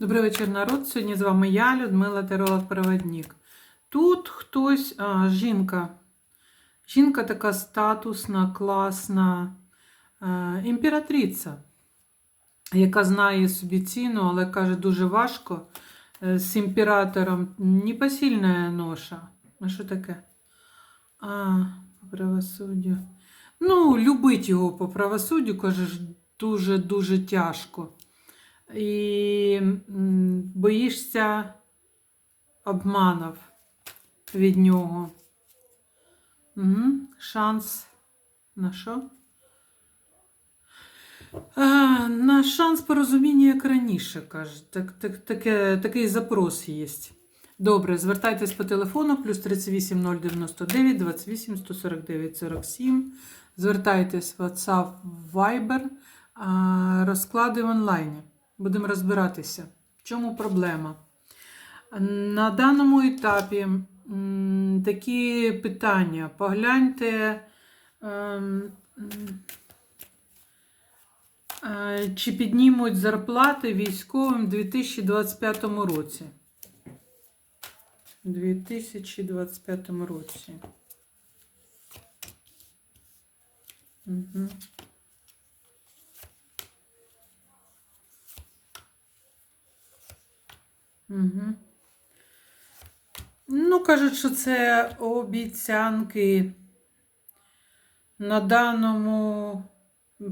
Добрий вечір, народ. Сьогодні з вами я, Людмила Теролог-Проводник. Тут хтось, а, жінка. Жінка така статусна, класна, е, імператриця, яка знає собі ціну, але каже, дуже важко е, з імператором. Непосильна ноша. А що таке? А, по правосуддю. Ну, любить його по правосуддю, каже, дуже-дуже тяжко. І боїшся обманів від нього. Угу. Шанс на що? А, на шанс порозуміння, як раніше, каже. Так, так, таке, такий запрос є. Добре, звертайтесь по телефону плюс 38 099 28 149 47. Звертайтесь в WhatsApp, Viber, розклади в онлайні. Будемо розбиратися. В чому проблема? На даному етапі такі питання. Погляньте, ем, е, чи піднімуть зарплати військовим у 2025 році. У 2025 році. Угу. Угу. Ну, кажуть, що це обіцянки на даному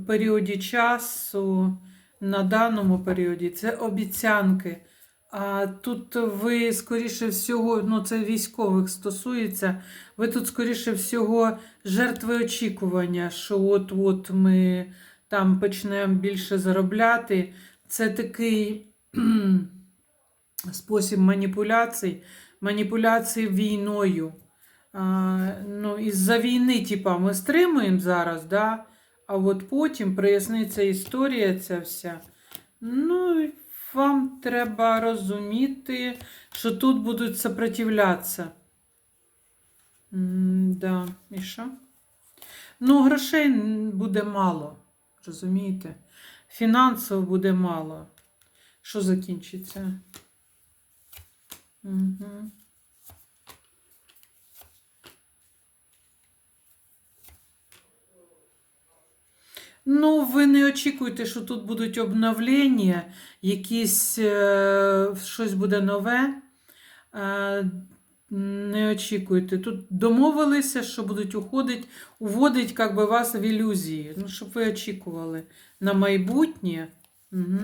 періоді часу, на даному періоді це обіцянки. А тут ви, скоріше всього, ну це військових стосується, ви тут, скоріше всього, жертви очікування, що от-от ми там почнемо більше заробляти. Це такий спосіб маніпуляцій, маніпуляції війною. А, ну, Із-за війни, типа, ми стримуємо зараз, да? а от потім проясниться історія ця вся. Ну, вам треба розуміти, що тут будуть сопротивлятися. Да, і що? Ну, грошей буде мало, розумієте? Фінансово буде мало. Що закінчиться? Ну, ви не очікуєте, що тут будуть обновлення, якісь е, щось буде нове. Е, не очікуйте. Тут домовилися, що будуть уходити, уводить би, вас в ілюзії. Ну, щоб ви очікували на майбутнє. Угу.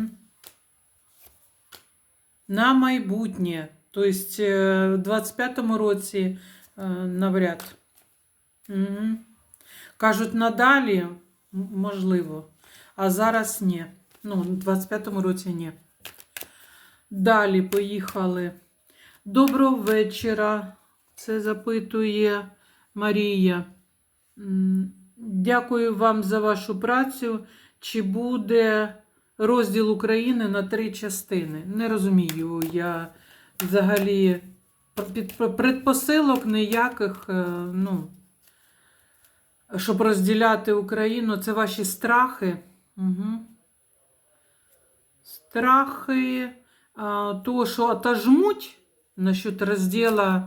На майбутнє. Тобто в 25-му році е, навряд. Угу. Кажуть, надалі можливо. А зараз ні. Ну, в 25-му році ні. Далі поїхали. Доброго вечора. Це запитує Марія. Дякую вам за вашу працю. Чи буде розділ України на три частини? Не розумію. Я взагалі предпосилок ніяких, е, ну, щоб розділяти Україну, це ваші страхи. Угу. Страхи того, що отожмуть насчет розділу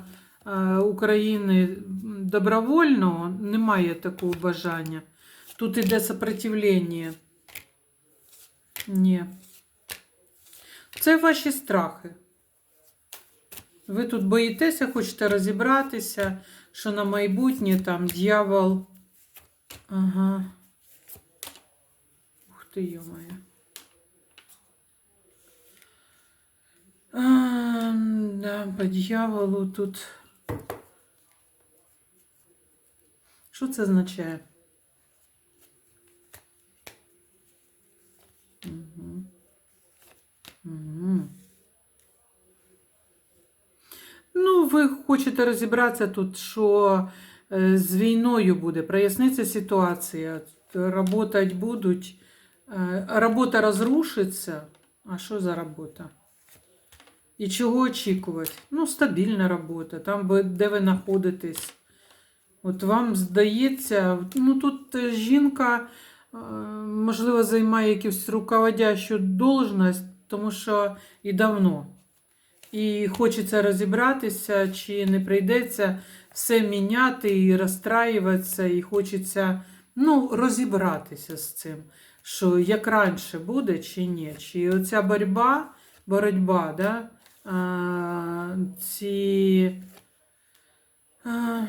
України добровольного, немає такого бажання. Тут іде сопротивлення. Ні. Це ваші страхи. Ви тут боїтеся, хочете розібратися, що на майбутнє там дьявол. Ага. Ух ти, йо-моє. А, да, по дьяволу тут. Що це означає? Угу. Угу. Ну, ви хочете розібратися тут, що е, з війною буде, проясниться ситуація, работать будуть, е, робота розрушиться. А що за робота? І чого очікувати? Ну, стабільна робота, там, де ви знаходитесь. От вам здається, ну тут е, жінка, можливо, займає якусь руководящу должність, тому що і давно. І хочеться розібратися, чи не прийдеться все міняти і розстраюватися, і хочеться ну, розібратися з цим, що як раніше буде, чи ні. Чи оця боротьба, боротьба, да, а, ці. А,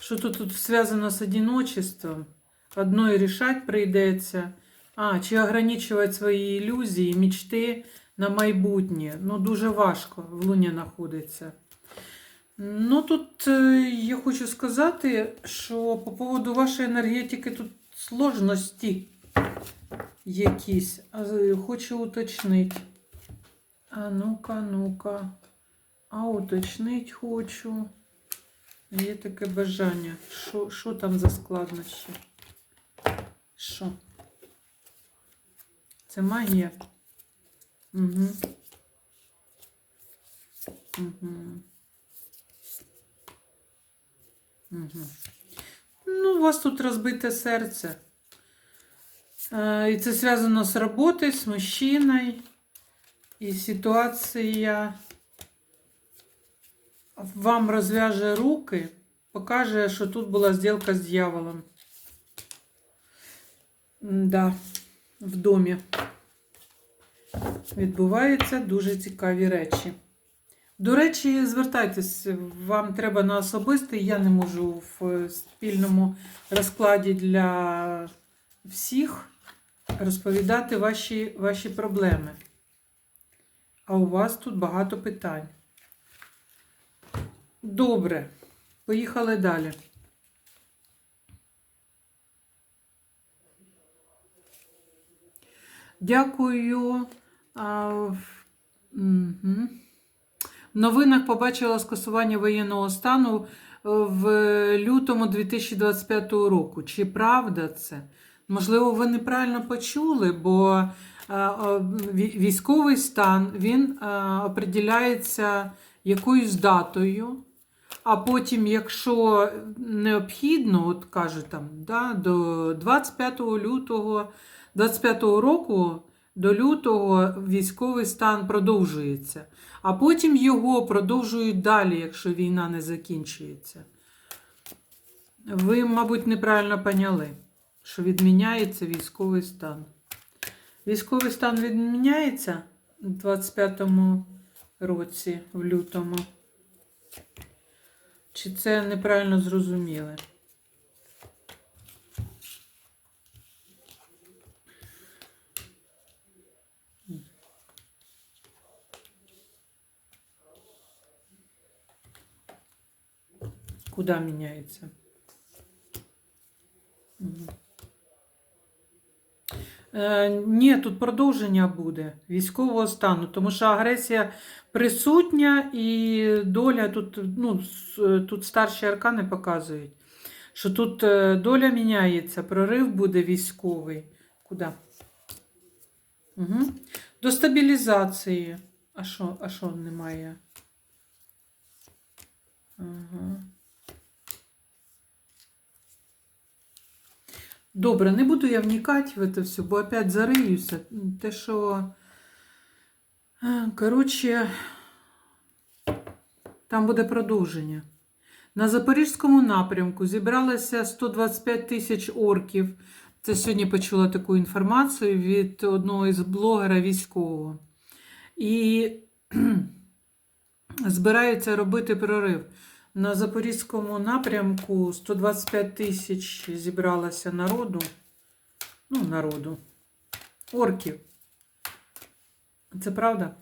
Що тут, тут зв'язано з одиночеством? Одно і рішати прийдеться. А, чи ограничувати свої ілюзії, мечти на майбутнє. Ну, дуже важко в луні знаходиться. Ну, тут е, я хочу сказати, що по поводу вашої енергетики тут сложності якісь. Хочу уточнити. А ну-ка, ну-ка. А уточнити хочу. Є таке бажання. Що там за складнощі? Що? Це магія? Угу. Угу. Угу. Ну, у вас тут розбите серце. Е, і це зв'язано з роботою, з мужчиною. І ситуація вам розв'яже руки, покаже, що тут була зділка з дьяволом. Да, В домі відбуваються дуже цікаві речі. До речі, звертайтесь, вам треба на особистий. Я не можу в спільному розкладі для всіх розповідати ваші, ваші проблеми. А у вас тут багато питань. Добре, поїхали далі. Дякую. А, в- мгм. В новинах побачила скасування воєнного стану в лютому 2025 року. Чи правда це? Можливо, ви неправильно почули, бо а, військовий стан він а, определяється якоюсь датою. А потім, якщо необхідно, от каже там, да, до 25 лютого 25 року до лютого військовий стан продовжується, а потім його продовжують далі, якщо війна не закінчується. Ви, мабуть, неправильно поняли, що відміняється військовий стан. Військовий стан відміняється у 25-му році, в лютому. Чи це неправильно зрозуміли? Куда міняється? Е, ні, тут продовження буде військового стану, тому що агресія присутня і доля тут, ну, тут старші аркани показують, що тут е, доля міняється, прорив буде військовий. Куди? Угу. До стабілізації. А що, а що немає? Ага. Добре, не буду я вникати в це все, бо опять зариюся. Те, що. е, Коротше, там буде продовження. На Запорізькому напрямку зібралося 125 тисяч орків. Це сьогодні почула таку інформацію від одного із блогера військового. І збираються робити прорив. На Запорізькому напрямку 125 тисяч зібралося народу. Ну, народу. Орків. Це правда?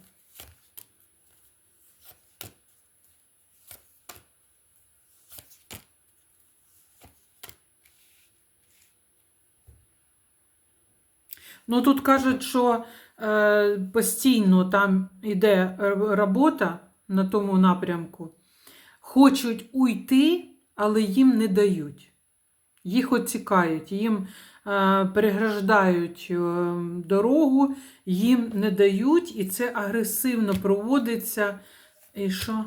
Ну, тут кажуть, що е, постійно там йде робота на тому напрямку. Хочуть уйти, але їм не дають. Їх оцікають, їм е, переграждають е, дорогу, їм не дають, і це агресивно проводиться. І що?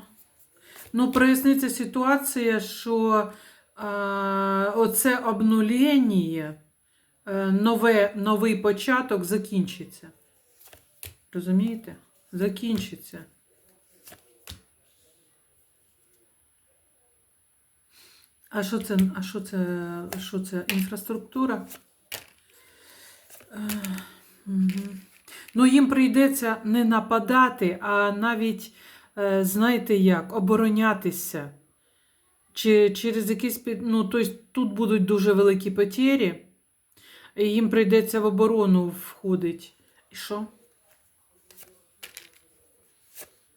Ну, проясниться ситуація, що е, оце обнулення нове, новий початок закінчиться. Розумієте? Закінчиться. А що це? А що це? Що це? Інфраструктура? Мгм. Ну, їм прийдеться не нападати, а навіть, е, знаєте як, оборонятися. Чи через якісь ну, тобто тут будуть дуже великі потері, і їм прийдеться в оборону входити. І що?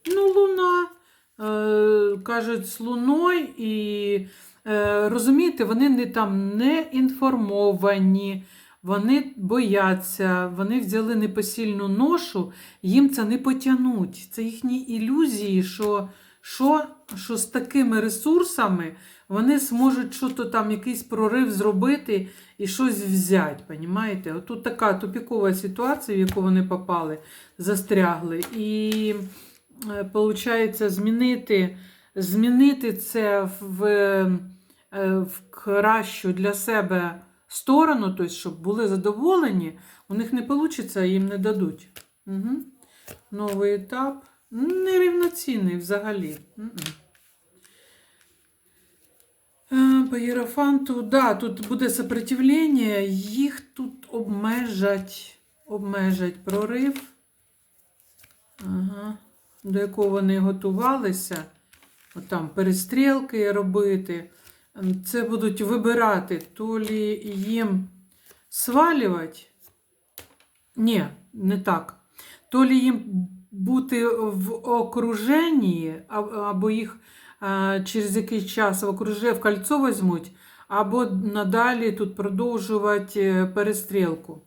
Ну, луна. Е, кажуть, з луною і розумієте, вони не там не інформовані, вони бояться, вони взяли непосильну ношу, їм це не потягнуть. Це їхні ілюзії, що, що, що з такими ресурсами вони зможуть щось там, якийсь прорив зробити і щось взяти. Понімаєте? Отут така тупікова ситуація, в яку вони попали, застрягли. І виходить, змінити, змінити це в, е, в кращу для себе сторону, тобто, щоб були задоволені, у них не вийде, їм не дадуть. Угу. Новий етап. Нерівноцінний взагалі. Е, По Єрофанту, да, тут буде сопротивлення, їх тут обмежать, обмежать прорив, ага. до якого вони готувалися. От там перестрілки робити. Ем, Це будуть вибирати, то лі їм свалювати. Ні, не так. То лі їм бути в окруженні, або їх через якийсь час в окруження в кольцо візьмуть, або надалі тут продовжувати е, перестрілку.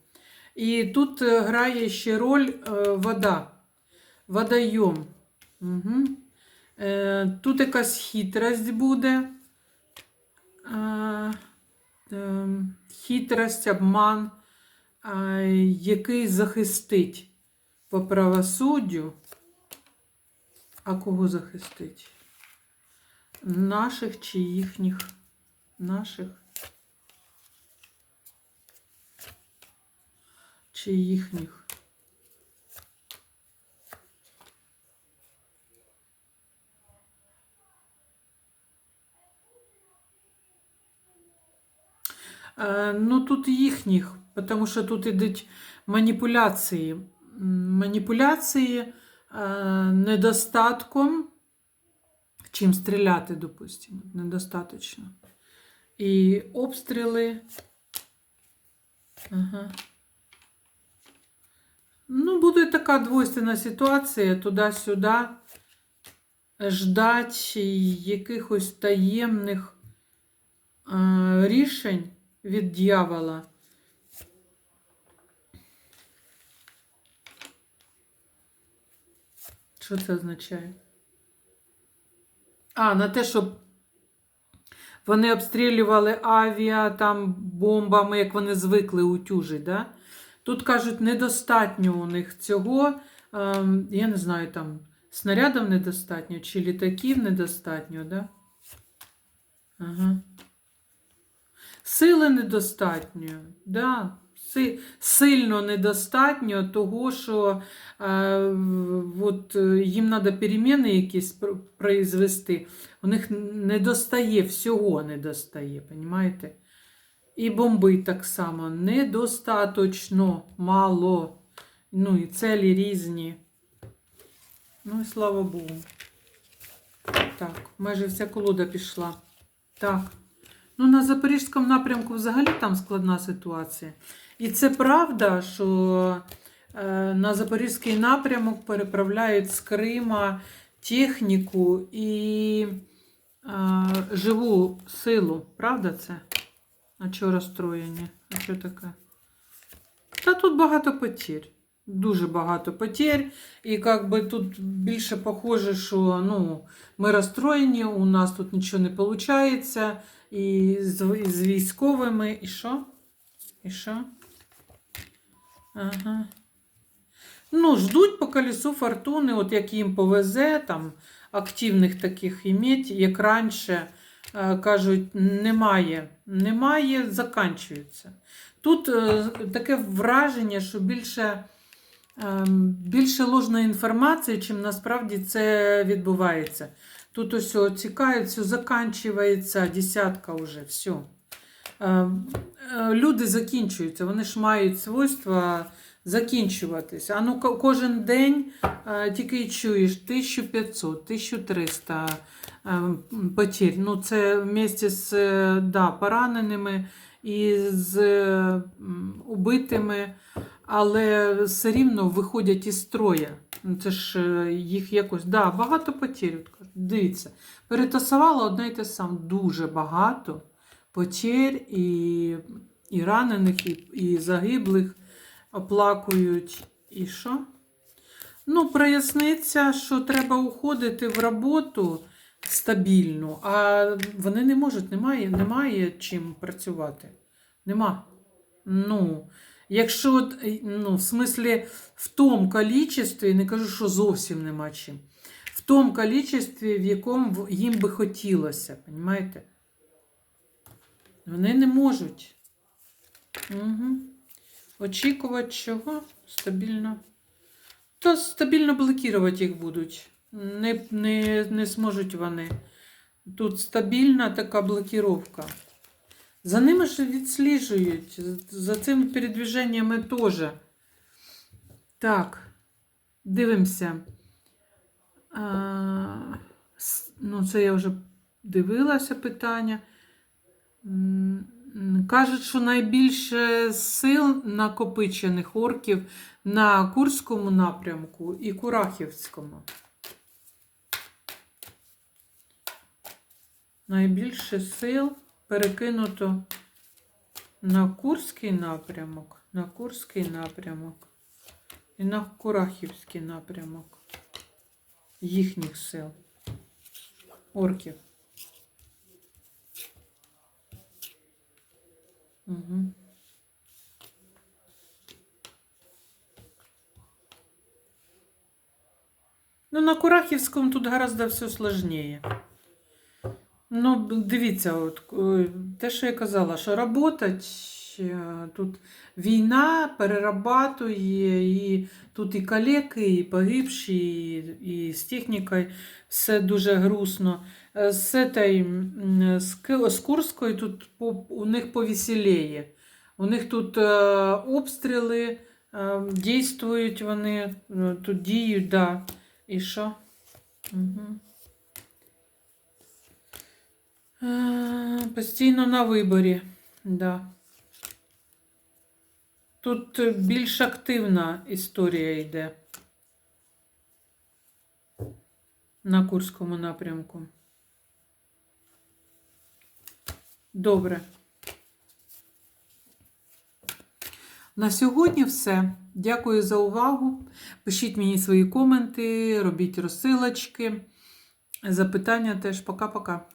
І тут е, грає ще роль е, вода, водойом. Угу. Е, тут якась хитрость буде. Е, е, хитрость, обман, який захистить по правосуддю. А кого захистить? Наших чи їхніх? Наших? Чи їхніх? Е, Ну, тут їхніх, тому що тут ідуть маніпуляції. Маніпуляції е, недостатком, чим стріляти, допустимо, недостаточно. І обстріли. Ага. Ну, буде така двойственна ситуація туди-сюди. Ждать якихось таємних е, рішень від дьявола. Що це означає? А, на те, щоб вони обстрілювали авіа там бомбами, як вони звикли утюжить, да? Тут кажуть, недостатньо у них цього. ем, я не знаю, там снарядів недостатньо, чи літаків недостатньо, да? Ага. Сили недостатньо, да. Си- Сильно недостатньо того, що е, от, е, їм треба переміни якісь пр- произвести. У них не достає, всього не достає, розумієте? І бомби так само недостаточно, мало. Ну і целі різні. Ну і слава Богу. Так, майже вся колода пішла. Так. Ну, на Запорізькому напрямку взагалі там складна ситуація. І це правда, що е, на Запорізький напрямок переправляють з Крима техніку і е, живу силу. Правда це? А чого розстроєні? А що таке? Та тут багато потерь. Дуже багато потерь. І як би тут більше похоже, що ну, ми розстроєні, у нас тут нічого не виходить. І з, з військовими. І що? І що? Ага. Ну, ждуть по колесу фортуни, от як їм повезе, там, активних таких іметь, як раніше, е, кажуть, немає, немає, заканчується. Тут е, таке враження, що більше, ем, більше ложної інформації, чим насправді це відбувається. Тут ось цікають, все заканчується, десятка вже, все. Е, Люди закінчуються, вони ж мають свойства закінчуватися. А ну кожен день е, тільки чуєш 1500, 1300 е, потерь. Ну, це вместе з е, да, пораненими і з убитими, але все рівно виходять із строя. Ну, Це ж е, їх якось. Да, багато потерь. Дивіться, перетасувала одне й те саме. Дуже багато потерь і, і ранених, і, і загиблих оплакують. І що? Ну, проясниться, що треба уходити в роботу стабільну, а вони не можуть, немає, немає чим працювати. Нема. Ну, якщо, е, ну, в смислі, в тому кількості, не кажу, що зовсім нема чим. В тому кількості, в якому їм би хотілося, розумієте? Вони не можуть. Угу. Очікувати чого? Стабільно. То стабільно блокувати їх будуть. Не, не, не зможуть вони. Тут стабільна така блокіровка. За ними ж відсліджують. За цими передвіженнями теж. Так, дивимося. А, ну, це я вже дивилася питання. Кажуть, що найбільше сил накопичених орків на Курському напрямку і Курахівському. Найбільше сил перекинуто на Курський напрямок, на Курський напрямок і на Курахівський напрямок їхніх сил. Орків. Угу. Ну, на Курахівському тут гораздо все сложніше. Ну, дивіться, от, е, те, що я казала, що работать е, тут війна перерабатує, і тут і калеки, і погибші, і, і з технікою все дуже грустно. Е, З, этой, з, Курською тут у них повеселіє. У них тут обстріли, дійствують вони, тут діють, да. І що? Угу. Е, Постійно на виборі, да. Тут більш активна історія йде на Курському напрямку. Добре. На сьогодні все. Дякую за увагу. Пишіть мені свої коменти, робіть розсилочки. Запитання теж. Пока-пока.